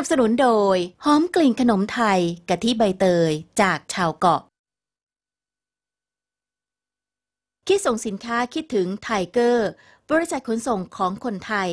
สนับสนุนโดย หอมกลิ่นขนมไทยกะทิใบเตยจากชาวเกาะ คิดส่งสินค้าคิดถึงไทเกอร์ บริษัทขนส่งของคนไทย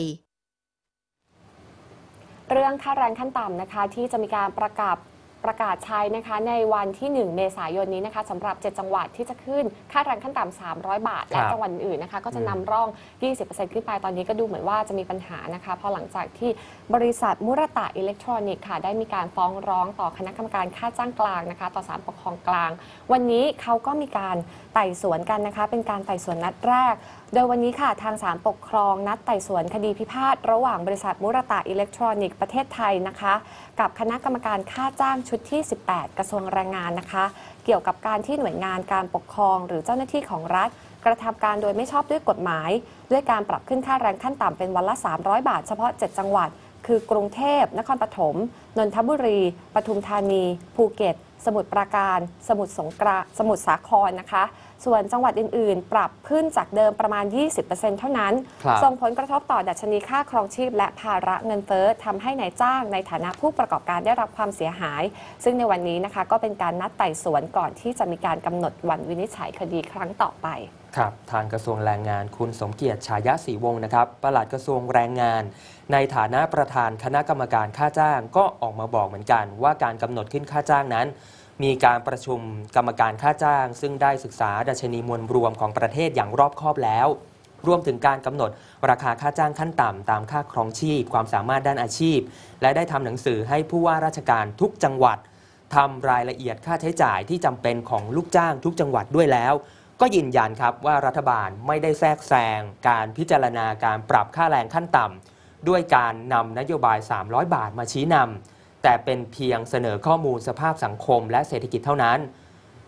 เรื่องค่าแรงขั้นต่ำนะคะ ที่จะมีการประกาศ ประกาศใช้นะคะในวันที่ 1 เมษายนนี้นะคะสำหรับ 7 จังหวัดที่จะขึ้นค่าแรงขั้นต่ำ300 บาท และครับจังหวัดอื่นๆนะคะก็จะนำร่อง 20%ขึ้นไปตอนนี้ก็ดูเหมือนว่าจะมีปัญหานะคะเพราะหลังจากที่บริษัทมุรตะอิเล็กทรอนิกส์ค่ะได้มีการฟ้องร้องต่อคณะกรรมการค่าจ้างกลางนะคะต่อศาลปกครองกลาง วันนี้เขาก็มีการไต่สวนกันนะคะเป็นการไต่สวนนัดแรก โดยวันนี้ค่ะทางศาลปกครองนัดไต่สวนคดีพิพาทระหว่างบริษัทมุรตะอิเล็กทรอนิกส์ประเทศไทยนะคะ กับคณะกรรมการค่าจ้างชุดที่ 18 กระทรวงแรงงานนะคะ เกี่ยวกับการที่หน่วยงานการปกครอง หรือเจ้าหน้าที่ของรัฐ กระทำการโดยไม่ชอบด้วยกฎหมาย ด้วยการปรับขึ้นค่าแรงขั้นต่ำเป็นวันละ 300 บาทเฉพาะ 7 จังหวัด คือกรุงเทพ นครปฐม นนทบุรี ปทุมธานี ภูเก็ต สมุทรปราการ สมุทรสงกราสมุทรสาครนะคะ ส่วนจังหวัดอื่น ๆ ปรับขึ้นจากเดิมประมาณ 20%เท่านั้นครับส่งผลกระทบต่อดัชนีค่าครองชีพ และภาระเงินเฟ้อทำให้นายจ้างในฐานะผู้ประกอบการได้รับความเสียหาย ซึ่งในวันนี้นะคะก็เป็นการนัดไต่สวนก่อนที่จะมีการกำหนดวันวินิจฉัยคดีครั้งต่อไปครับทางกระทรวงแรงงานคุณสมเกียรติฉายะศรีวงศ์นะครับปลัดกระทรวงแรงงาน ในฐานะประธานคณะกรรมการค่าจ้างก็ออกมาบอกเหมือนกัน ว่าการกำหนดขึ้นค่าจ้างนั้น มีการประชุมกรรมการค่าจ้าง ซึ่งได้ศึกษาดัชนีมวลรวมของประเทศอย่างรอบคอบแล้ว รวมถึงการกำหนดราคาค่าจ้างขั้นต่ำตามค่าครองชีพ ความสามารถด้านอาชีพ และได้ทำหนังสือให้ผู้ว่าราชการทุกจังหวัดทำรายละเอียดค่าใช้จ่ายที่จำเป็นของลูกจ้างทุกจังหวัดด้วยแล้ว ก็ยืนยันครับว่ารัฐบาลไม่ได้แทรกแซงการพิจารณาการปรับค่าแรงขั้นต่ำด้วยการนำนโยบาย 300 บาทมาชี้นำ แต่เป็นเพียงเสนอข้อมูลสภาพสังคมและเศรษฐกิจเท่านั้น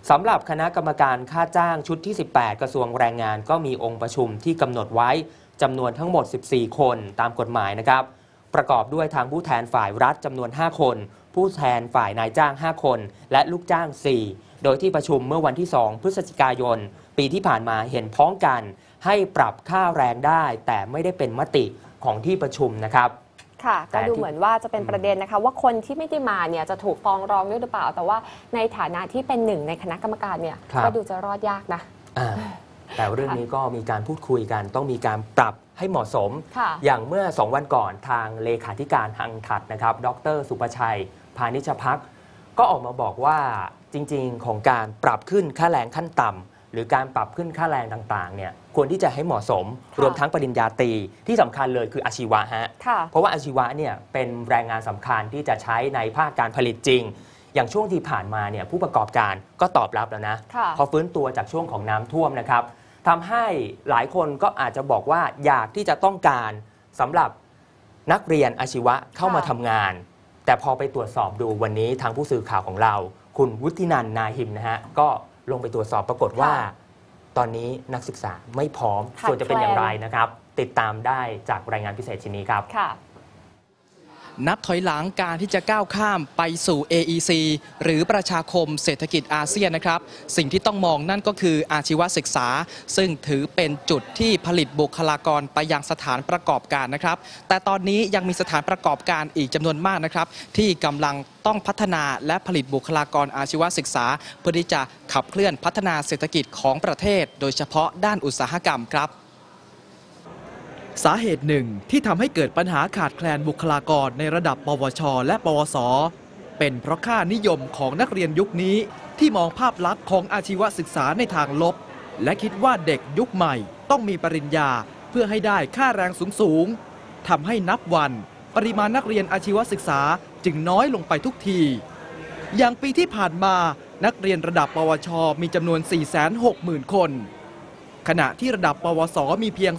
สำหรับคณะกรรมการค่าจ้างชุดที่ 18 กระทรวงแรงงานก็มีองค์ประชุมที่กำหนดไว้จำนวนทั้งหมด 14 คนตามกฎหมายนะครับ ประกอบด้วยทางผู้แทนฝ่ายรัฐจำนวน 5 คน ผู้แทนฝ่ายนายจ้าง 5 คน และลูกจ้าง 4 โดยที่ประชุมเมื่อวันที่ 2 พฤศจิกายน ปีที่ผ่านมาเห็นพ้องกัน ให้ปรับค่าแรงได้ แต่ไม่ได้เป็นมติของที่ประชุมนะครับ ค่ะแต่ก็ดูที่เหมือนว่าจะเป็นประเด็นนะคะ ว่าคนที่ไม่ได้มาเนี่ยจะถูกฟ้องร้องด้วยหรือเปล่า แต่ว่าในฐานะที่เป็นหนึ่งในคณะกรรมการเนี่ยครับ ก็ดูจะรอดยากนะอ่าแต่เรื่องนี้ก็มีการพูดคุยกัน ต้องมีการปรับให้เหมาะสม ค่ะ อย่างเมื่อ 2 วันก่อนทางเลขาธิการทางถัดนะครับ ดร สุประชัย พานิชพักก็ออกมาบอกว่าจริงๆ ของการปรับขึ้นค่าแรงขั้นต่ำหรือการปรับขึ้นค่าแรงต่างๆเนี่ย ควรที่จะให้เหมาะสมค่ะรวมทั้งปริญญาตรีที่สำคัญเลยคืออาชีวะฮะค่ะเพราะว่าอาชีวะเนี่ยเป็นแรงงานสำคัญที่จะใช้ในภาคการผลิตจริง อย่างช่วงที่ผ่านมาเนี่ยผู้ประกอบการก็ตอบรับแล้วนะค่ะพอฟื้นตัวจากช่วงของน้ำท่วมนะครับทำให้หลายคนก็อาจจะบอกว่าอยากที่จะต้องการสำหรับนักเรียนอาชีวะเข้ามาค่ะทำงาน แต่พอไปตรวจสอบดูวันนี้ทางผู้สื่อข่าวของเรา คุณวุฒินันท์นาหิมนะฮะก็ลงไปตรวจสอบปรากฏว่า ตอนนี้นักศึกษาไม่พร้อมขาดส่วนจะเป็นอย่างไรแคลนนะครับ ติดตามได้จากรายงานพิเศษชิ้นนี้ครับค่ะ นับถอยหลังการที่จะก้าวข้ามไปสู่ AEC หรือประชาคมเศรษฐกิจอาเซียนนะครับ สิ่งที่ต้องมองนั่นก็คืออาชีวศึกษา ซึ่งถือเป็นจุดที่ผลิตบุคลากรไปยังสถานประกอบการนะครับ แต่ตอนนี้ยังมีสถานประกอบการอีกจำนวนมากนะครับ ที่กำลังต้องพัฒนาและผลิตบุคลากรอาชีวศึกษา เพื่อที่จะขับเคลื่อนพัฒนาเศรษฐกิจของประเทศ โดยเฉพาะด้านอุตสาหกรรมครับ สาเหตุหนึ่งที่ทำให้เกิดปัญหาขาดแคลนบุคลากรในระดับ ปวช และ ปวส เป็นเพราะค่านิยมของนักเรียนยุคนี้ที่มองภาพลักษณ์ของอาชีวศึกษาในทางลบ และคิดว่าเด็กยุคใหม่ต้องมีปริญญาเพื่อให้ได้ค่าแรงสูงๆทำให้นับวันปริมาณนักเรียนอาชีวศึกษาจึงน้อยลงไปทุกที อย่างปีที่ผ่านมานักเรียนระดับปวช มีจำนวน 460,000 คน ขณะที่ระดับปวส มีเพียง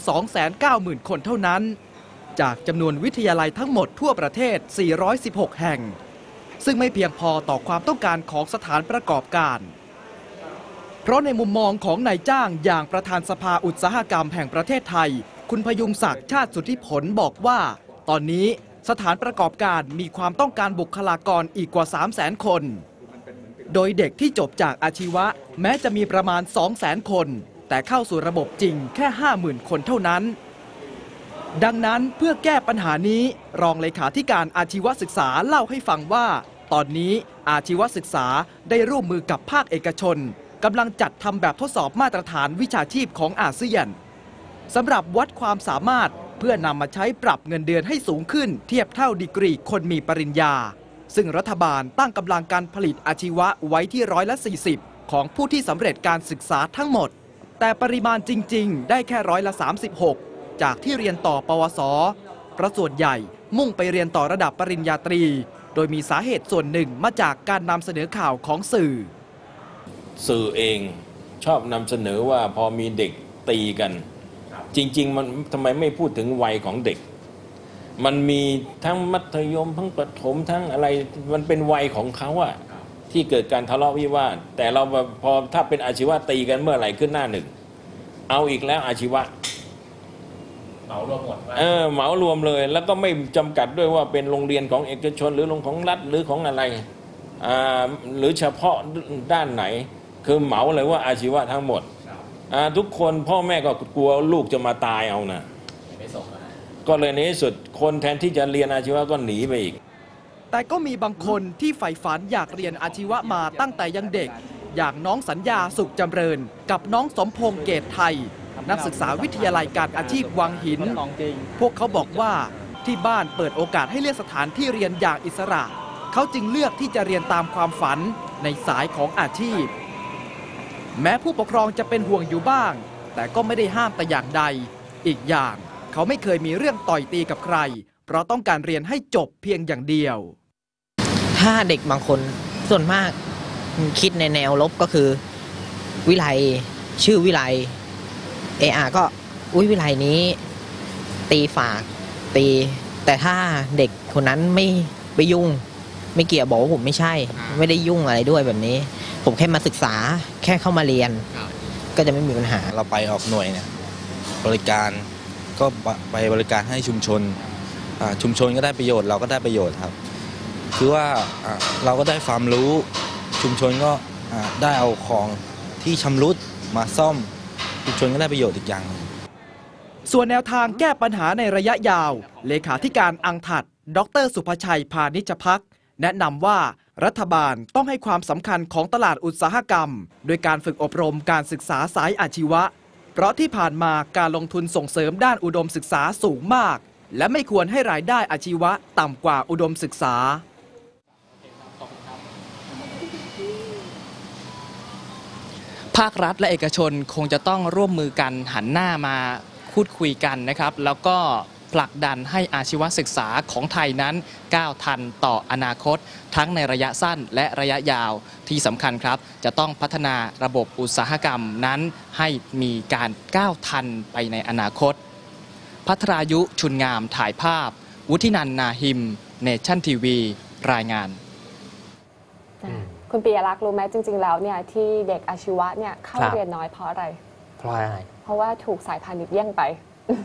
290,000 คนเท่านั้น จากจำนวนวิทยาลัยทั้งหมดทั่วประเทศ 416 แห่ง ซึ่งไม่เพียงพอต่อความต้องการของสถานประกอบการ เพราะในมุมมองของนายจ้างอย่างประธานสภาอุตสาหกรรมแห่งประเทศไทย คุณพยุงศักดิ์ชาติสุทธิผลบอกว่า ตอนนี้สถานประกอบการมีความต้องการบุคลากรอีกกว่า 300,000 คน โดยเด็กที่จบจากอาชีวะ แม้จะมีประมาณ 200,000 คน แต่เข้าสู่ระบบจริงแค่ 50,000 คนเท่านั้น ดังนั้นเพื่อแก้ปัญหานี้ รองเลขาธิการอาชีวศึกษาเล่าให้ฟังว่า ตอนนี้อาชีวศึกษาได้ร่วมมือกับภาคเอกชนกำลังจัดทำแบบทดสอบมาตรฐานวิชาชีพของอาเซียนสำหรับวัดความสามารถเพื่อนำมาใช้ปรับเงินเดือนให้สูงขึ้น เทียบเท่าดีกรีคนมีปริญญา ซึ่งรัฐบาลตั้งกำลังการผลิตอาชีวะไว้ที่ร้อยละ 40 ของผู้ที่สำเร็จการศึกษาทั้งหมด แต่ปริมาณจริง ๆ ได้แค่ร้อยละ 36 จากที่เรียนต่อปวสเพราะส่วนใหญ่มุ่งไปเรียนต่อระดับปริญญาตรี โดยมีสาเหตุส่วนหนึ่งมาจากการนำเสนอข่าวของสื่อ สื่อเองชอบนำเสนอว่าพอมีเด็กตีกัน จริง ๆ มันทำไมไม่พูดถึงวัยของเด็ก มันมีทั้งมัธยมทั้งประถมทั้งอะไรมันเป็นวัยของเขาอะ ที่เกิดการทะเลาะวิวาท แต่เราพอถ้าเป็นอาชีวะตีกันเมื่อไหร่ขึ้นหน้าหนึ่ง เอาอีกแล้วอาชีวะเหมารวมหมดว่าเออเหมารวมเลย แล้วก็ไม่จำกัดด้วยว่าเป็นโรงเรียนของเอกชน หรือโรงของรัฐหรือของอะไรอ่าหรือเฉพาะด้านไหน คือเหมาเลยว่าอาชีวะทั้งหมดอ่าทุกคนพ่อแม่ก็กลัวลูกจะมาตายเอานะไม่ส่งมาก็เลยในที่สุดคนแทนที่จะเรียนอาชีวะก็หนีไปอีก แต่ก็มีบางคนที่ใฝ่ฝันอยากเรียนอาชีวะมาตั้งแต่ยังเด็ก อย่างน้องสัญญาสุขจำเริญ กับน้องสมพงษ์เกตไทย นักศึกษาวิทยาลัยการอาชีพวังหิน พวกเขาบอกว่าที่บ้านเปิดโอกาสให้เลือกสถานที่เรียนอย่างอิสระ เขาจึงเลือกที่จะเรียนตามความฝันในสายของอาชีพ แม้ผู้ปกครองจะเป็นห่วงอยู่บ้าง แต่ก็ไม่ได้ห้ามแต่อย่างใด อีกอย่าง เขาไม่เคยมีเรื่องต่อยตีกับใคร เพราะต้องการเรียนให้จบเพียงอย่างเดียว ถ้าเด็กบางคนส่วนมากคิดในแนวลบก็คือ วิไลชื่อวิไลเออาก็อุ้ยวิไลนี้ ตีฝากตี แต่ถ้าเด็กคนนั้นไม่ไปยุ่ง ไม่เกี่ยวบอกว่าผมไม่ใช่ ไม่ได้ยุ่งอะไรด้วยแบบนี้ ผมแค่มาศึกษาแค่เข้ามาเรียน ก็จะไม่มีปัญหาเราไปออกหน่วยเนี่ยบริการก็ไปบริการให้ชุมชนอ่าชุมชนก็ได้ประโยชน์เราก็ได้ประโยชน์ครับ คือว่าเราก็ได้ความรู้ชุมชนก็ได้เอาของที่ชำรุดมาซ่อมชุมชนก็ได้ประโยชน์อีกอย่างหนึ่งส่วนแนวทางแก้ปัญหาในระยะยาว เลขาธิการอังถัด ดร สุภชัยพานิชพักแนะนำว่ารัฐบาลต้องให้ความสำคัญของตลาดอุตสาหกรรม โดยการฝึกอบรมการศึกษาสายอาชีวะ เพราะที่ผ่านมาการลงทุนส่งเสริมด้านอุดมศึกษาสูงมาก และไม่ควรให้รายได้อาชีวะต่ำกว่าอุดมศึกษา ภาครัฐและเอกชนคงจะต้องร่วมมือกันหันหน้ามาพูดคุยกันนะครับ แล้วก็ผลักดันให้อาชีวศึกษาของไทยนั้นก้าวทันต่ออนาคต ทั้งในระยะสั้นและระยะยาวที่สำคัญครับ จะต้องพัฒนาระบบอุตสาหกรรมนั้นให้มีการก้าวทันไปในอนาคต พัทรายุชุนงามถ่ายภาพ วุฒินันนาหิม เนชั่นทีวี รายงาน คุณปียรักษ์รู้ไหมจริง ๆ แล้วเนี่ยที่เด็กอาชีวะเนี่ยเข้าครับ เรียนน้อยเพราะอะไร เพราะอะไรเพราะว่าถูกสายพาณิชย์แย่งไป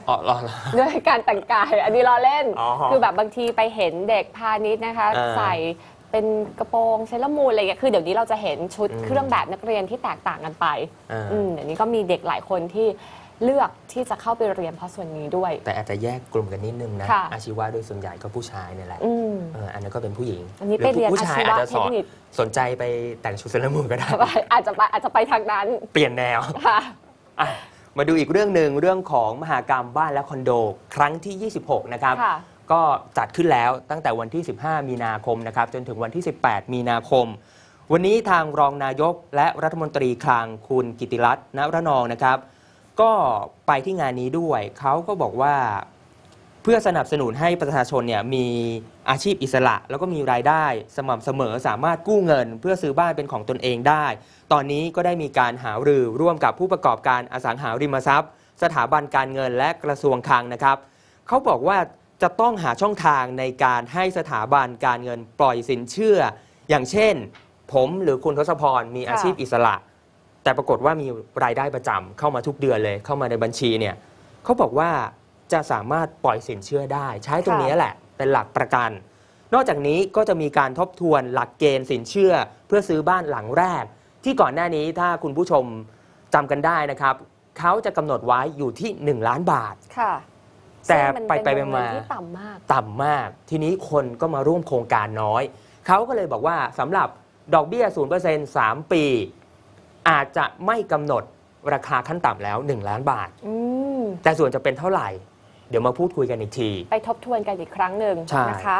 อ๋อรอรอ ด้วยการแต่งกาย อันนี้ล้อเล่น อ๋อคือแบบบางทีไปเห็นเด็กพาณิชย์นะคะ อ่าใส่เป็นกระโปรงเซเลอรามูนอะไรอย่างเงี้ยคือเดี๋ยวนี้เราจะเห็นชุดอืมเครื่องแบบนักเรียนที่แตกต่างกันไปอ่า อืมเดี๋ยวนี้ก็มีเด็กหลายคนที่ เลือกที่จะเข้าไปเรียนเพราะส่วนนี้ด้วย แต่อาจจะแยกกลุ่มกันนิดนึงนะค่ะอาชีวะโดยส่วนใหญ่ก็ผู้ชายเนี่ยแหละอืมเอออันนั้นก็เป็นผู้หญิงอันนี้หไปเรียนผู้ชายอาชีวะอาจจะสอนเทคนิค สนใจไปแต่งชุดเซเลอรามูนก็ได้ อาจจะไปอาจจะไปทางนั้นเปลี่ยนแนว ค่ะ อะมาดูอีกเรื่องหนึ่งเรื่องของมหากรรมบ้านและคอนโด ครั้งที่ 26 นะครับ ค่ะก็จัดขึ้นแล้วตั้งแต่วันที่ 15 มีนาคมนะครับ จนถึงวันที่ 18 มีนาคม วันนี้ทางรองนายกและรัฐมนตรีคลังคุณกิติรัตน์ณรนองนะครับ ก็ไปที่งานนี้ด้วย เขาก็บอกว่าเพื่อสนับสนุนให้ประชาชนเนี่ยมีอาชีพอิสระ แล้วก็มีรายได้สม่ำเสมอสามารถกู้เงิน เพื่อซื้อบ้านเป็นของตนเองได้ ตอนนี้ก็ได้มีการหารือร่วมกับผู้ประกอบการอสังหาริมทรัพย์ สถาบันการเงินและกระทรวงคลังนะครับเขาบอกว่าจะต้องหาช่องทางในการให้สถาบันการเงินปล่อยสินเชื่อ อย่างเช่น ผมหรือคุณทศพรมีอาชีพอิสระ แต่ปรากฏว่ามีรายได้ประจำเข้ามาทุกเดือนเลยเข้ามาในบัญชีเนี่ยเขาบอกว่าจะสามารถปล่อยสินเชื่อได้ ใช้ตรงนี้แหละ เป็นหลักประกัน นอกจากนี้ก็จะมีการทบทวนหลักเกณฑ์สินเชื่อ เพื่อซื้อบ้านหลังแรก ที่ก่อนหน้านี้ถ้าคุณผู้ชมจำกันได้นะครับเขาจะกำหนดไว้อยู่ที่ 1 ล้านบาทค่ะแต่ซึ่งมันไปไปเป็นวงเงินมาที่ต่ำมาก ต่ำมาก ทีนี้คนก็มาร่วมโครงการน้อย เขาก็เลยบอกว่าสำหรับดอกเบี้ย 0% 3 ปี อาจจะไม่กำหนดราคาขั้นต่ำแล้ว 1 ล้านบาท อืม แต่ส่วนจะเป็นเท่าไหร่ เดี๋ยวมาพูดคุยกันอีกที ไปทบทวนกันอีกครั้งหนึ่งใช่ นะคะ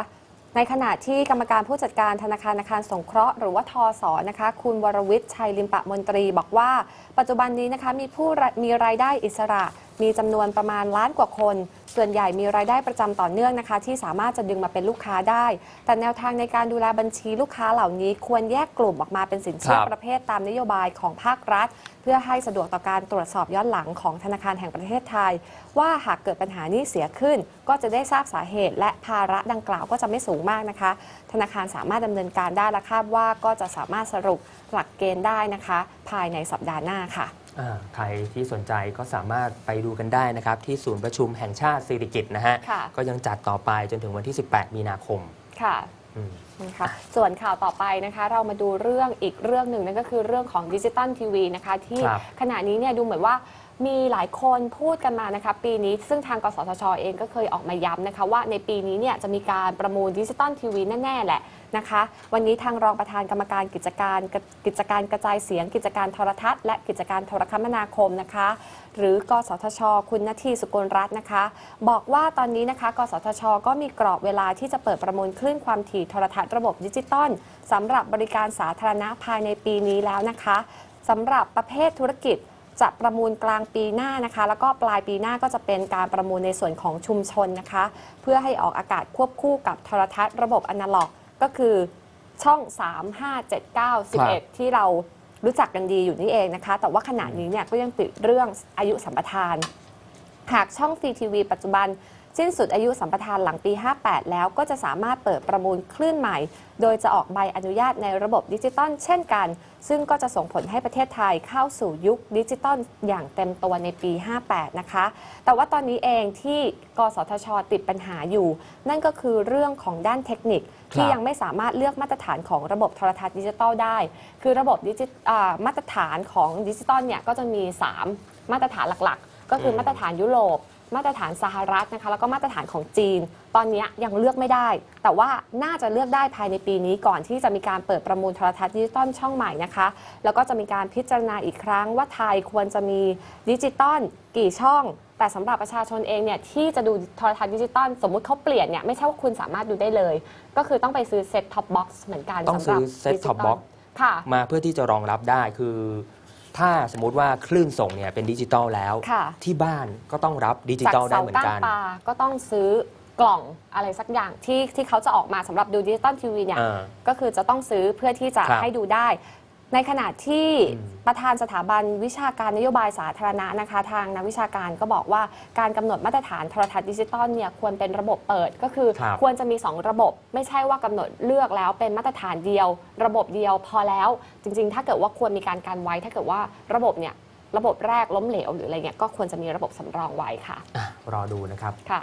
ในขณะที่กรรมการผู้จัดการธนาคารอาคารสงเคราะห์หรือว่าทอสอนะคะ คุณวรวิทย์ชัยลิมปะมนตรีบอกว่า ปัจจุบันนี้นะคะมีผู้ระมีรายได้อิสระ มีจำนวนประมาณล้านกว่าคน ส่วนใหญ่มีรายได้ประจำต่อเนื่องนะคะ ที่สามารถจะดึงมาเป็นลูกค้าได้ แต่แนวทางในการดูแลบัญชีลูกค้าเหล่านี้ ควรแยกกลุ่มออกมาเป็นสินเชื่อครับประเภทตามนโยบายของภาครัฐ เพื่อให้สะดวกต่อการตรวจสอบย้อนหลังของธนาคารแห่งประเทศไทย ว่าหากเกิดปัญหานี้เสียขึ้น ก็จะได้ทราบสาเหตุ และภาระดังกล่าวก็จะไม่สูงมากนะคะ ธนาคารสามารถดำเนินการได้และคาดว่าก็จะสามารถสรุปหลักเกณฑ์ได้นะคะ ภายในสัปดาห์หน้าค่ะอ่า ใครที่สนใจก็สามารถไปดูกันได้นะครับ ที่ศูนย์ประชุมแห่งชาติสิริกิติ์นะฮะ ค่ะ ก็ยังจัดต่อไปจนถึงวันที่ 18 มีนาคมค่ะอืม นะคะส่วนข่าวต่อไปนะคะ เรามาดูเรื่องอีกเรื่องหนึ่งนั่นก็คือเรื่องของดิจิตอลทีวีนะคะ ที่ครับขณะนี้เนี่ยดูเหมือนว่า มีหลายคนพูดกันมานะคะปีนี้ซึ่งทางกสทชเองก็เคยออกมาย้ำนะคะว่าในปีนี้เนี่ยจะมีการประมูลดิจิตอลทีวีแน่ ๆ แหละนะคะ วันนี้ทางรองประธานกรรมการกิจการกิจการกระจายเสียง กิจการโทรทัศน์และกิจการโทรคมนาคมนะคะ หรือกสทช คุณนาทีสุกลรัตน์นะคะ บอกว่าตอนนี้นะคะ กสทช ก็มีกรอบเวลาที่จะเปิดประมูลคลื่นความถี่โทรทัศน์ระบบดิจิตอลสำหรับบริการสาธารณะภายในปีนี้แล้วนะคะสำหรับประเภทธุรกิจ จะประมูลกลางปีหน้านะคะ แล้วก็ปลายปีหน้าก็จะเป็นการประมูลในส่วนของชุมชนนะคะ เพื่อให้ออกอากาศควบคู่กับโทรทัศน์ระบบอนาล็อก ก็คือช่อง 3 5 7 9 11 ที่เรารู้จักกันดีอยู่นี่เองนะคะ แต่ว่าขณะนี้เนี่ยก็ยังติดเรื่องอายุสัมปทาน หากช่องฟรีทีวีปัจจุบัน สิ้นสุดอายุสัมปทานหลังปี 58 แล้วก็จะสามารถเปิดประมูลคลื่นใหม่ โดยจะออกใบอนุญาตในระบบดิจิตอลเช่นกัน ซึ่งก็จะส่งผลให้ประเทศไทยเข้าสู่ยุคดิจิตอลอย่างเต็มตัวในปี 58 นะคะ แต่ว่าตอนนี้เองที่กสทช ติดปัญหาอยู่ นั่นก็คือเรื่องของด้านเทคนิคที่ยังไม่สามารถเลือกมาตรฐานของระบบโทรทัศน์ดิจิตอลได้ คือระบบดิจิอ่ามาตรฐานของดิจิตอลเนี่ยก็จะมี 3 มาตรฐานหลักๆ ก็คือมมาตรฐานยุโรป มาตรฐานสหรัฐนะคะแล้วก็มาตรฐานของจีน ตอนนี้ยังเลือกไม่ได้ แต่ว่าน่าจะเลือกได้ภายในปีนี้ก่อนที่จะมีการเปิดประมูลโทรทัศน์ดิจิตอลช่องใหม่นะคะแล้วก็จะมีการพิจารณาอีกครั้งว่าไทยควรจะมีดิจิตอลกี่ช่องแต่สำหรับประชาชนเองเนี่ยที่จะดูโทรทัศน์ดิจิตอลสมมุติเขาเปลี่ยนเนี่ยไม่ใช่ว่าคุณสามารถดูได้เลย ก็คือต้องไปซื้อเซ็ตท็อปบ็อกซ์เหมือนกันต้องสำหรับซื้อ set ดิจิต top อล box ค่ะมาเพื่อที่จะรองรับได้คือ ถ้าสมมุติว่าคลื่นส่งเนี่ยเป็นดิจิตอลแล้ว ค่ะ ที่บ้านก็ต้องรับดิจิจากตอลได้เสาเหมือนก้านกัน ปลาก็ต้องซื้อกล่องอะไรสักอย่างที่ที่เขาจะออกมาสำหรับดูดิจิตอลทีวีเนี่ย อ่าก็คือจะต้องซื้อเพื่อที่จะครับให้ดูได้ ในขณะที่อืมประธานสถาบันวิชาการนโยบายสาธารณะนะคะ ทางนักวิชาการก็บอกว่าการกำหนดมาตรฐานโทรทัศน์ดิจิตอลเนี่ยควรเป็นระบบเปิดก็คือครับควรจะมี 2 ระบบ ไม่ใช่ว่ากำหนดเลือกแล้วเป็นมาตรฐานเดียว ระบบเดียวพอแล้ว จริง ๆ ถ้าเกิดว่าควรมีการการไว้ ถ้าเกิดว่าระบบเนี่ยระบบแรกล้มเหลวหรืออะไรเงี้ยก็ควรจะมีระบบสำรองไว้ค่ะอะรอดูนะครับค่ะ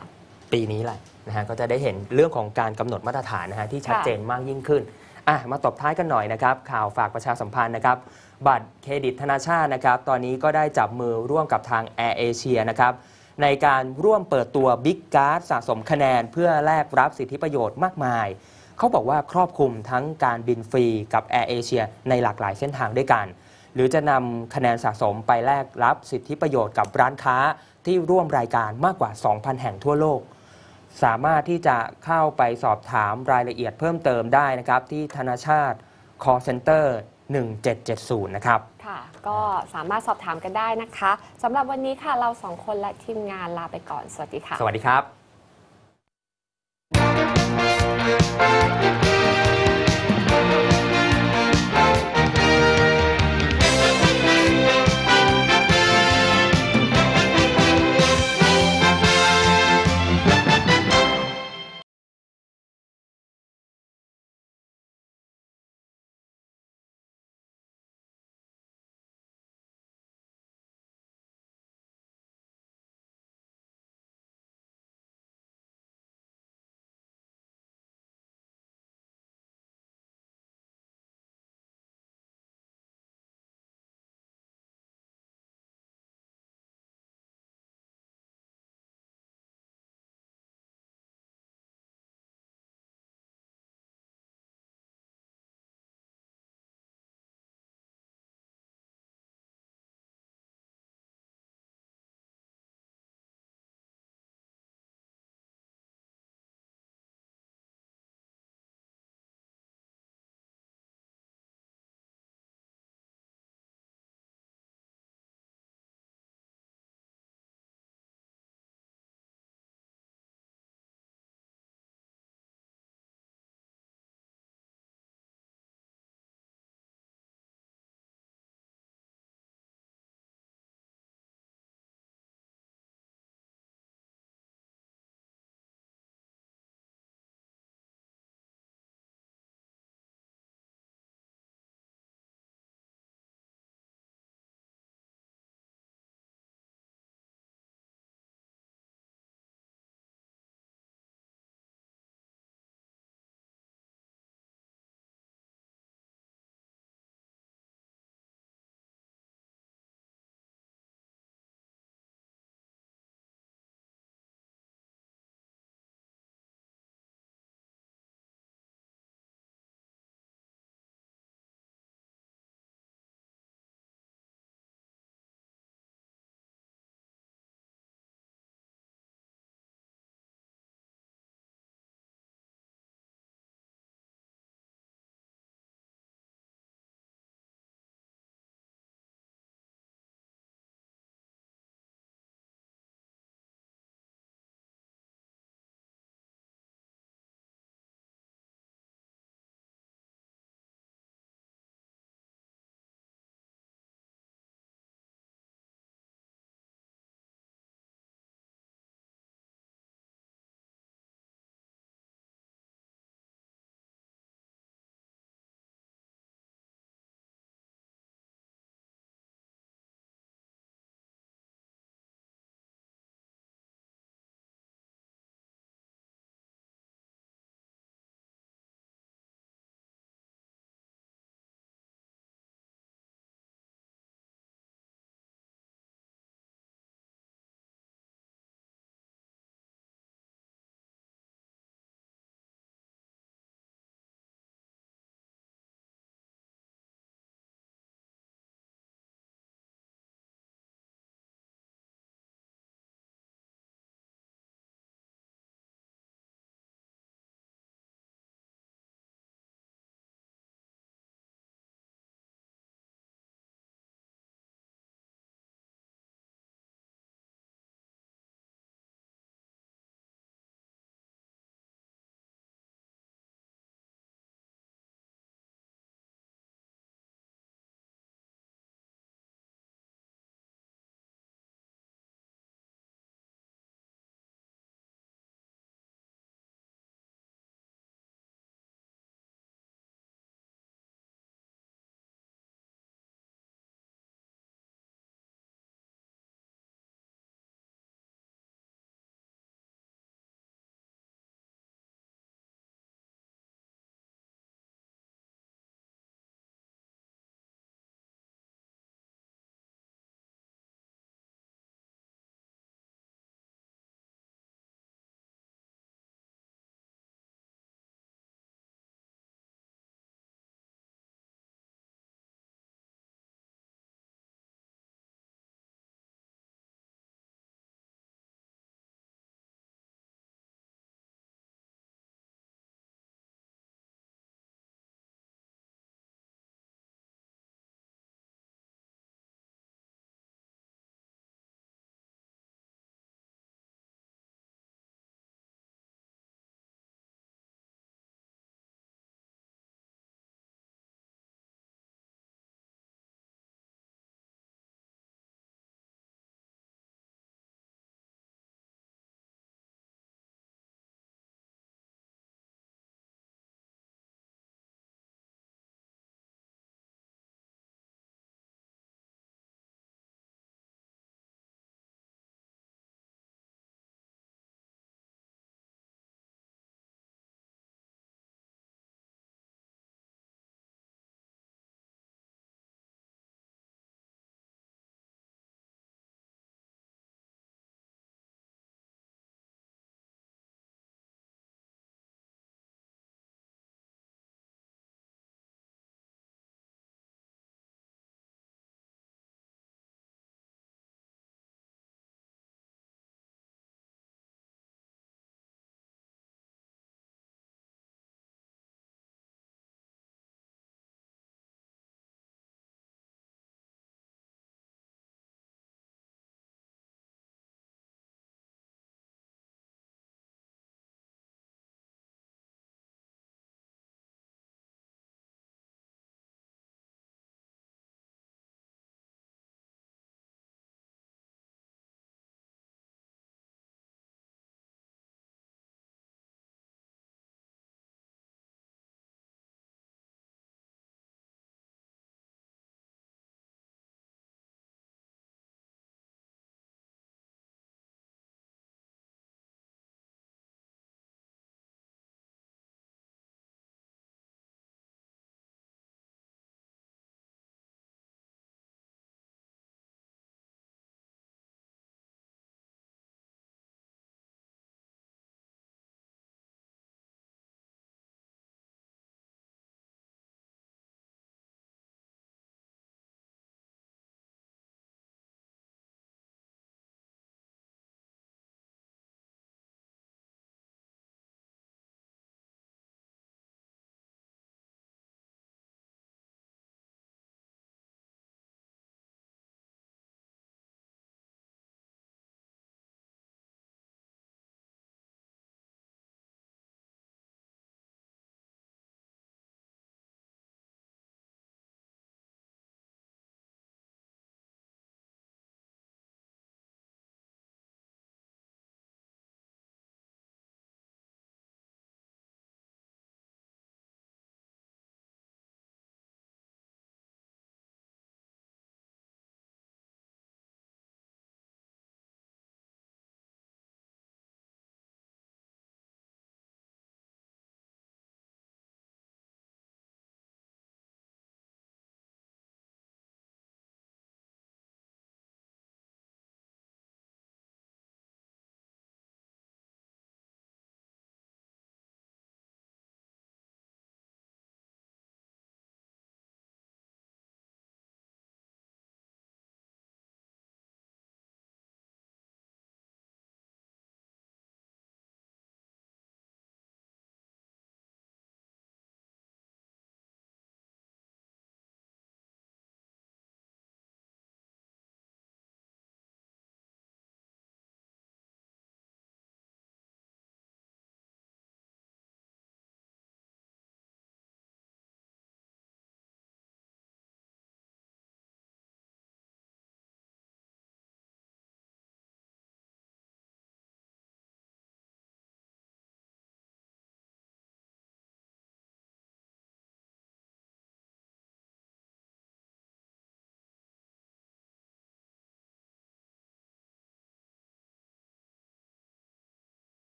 ปีนี้แหละนะฮะก็จะได้เห็นเรื่องของการกำหนดมาตรฐานนะฮะที่ชัดเจนมากยิ่งขึ้น อะมาตบท้ายกันหน่อยนะครับ ข่าวฝากประชาสัมพันธ์นะครับ บัตรเครดิตธนาชาตินะครับ ตอนนี้ก็ได้จับมือร่วมกับทาง Air Asia นะครับ ในการร่วมเปิดตัว Big Card สะสมคะแนน เพื่อแลกรับสิทธิประโยชน์มากมาย เขาบอกว่าครอบคลุมทั้งการบินฟรีกับ Air Asia ในหลากหลายเส้นทางด้วยกัน หรือจะนำคะแนนสะสมไปแลกรับสิทธิประโยชน์กับร้านค้าที่ร่วมรายการมากกว่า 2,000 แห่งทั่วโลก สามารถที่จะเข้าไปสอบถามรายละเอียดเพิ่มเติมได้นะครับ ที่ธนาชาติ call center 1770 นะครับ ค่ะ ก็สามารถสอบถามกันได้นะคะสำหรับวันนี้ค่ะเราสองคนและทีมงานลาไปก่อน สวัสดีค่ะ สวัสดีครับ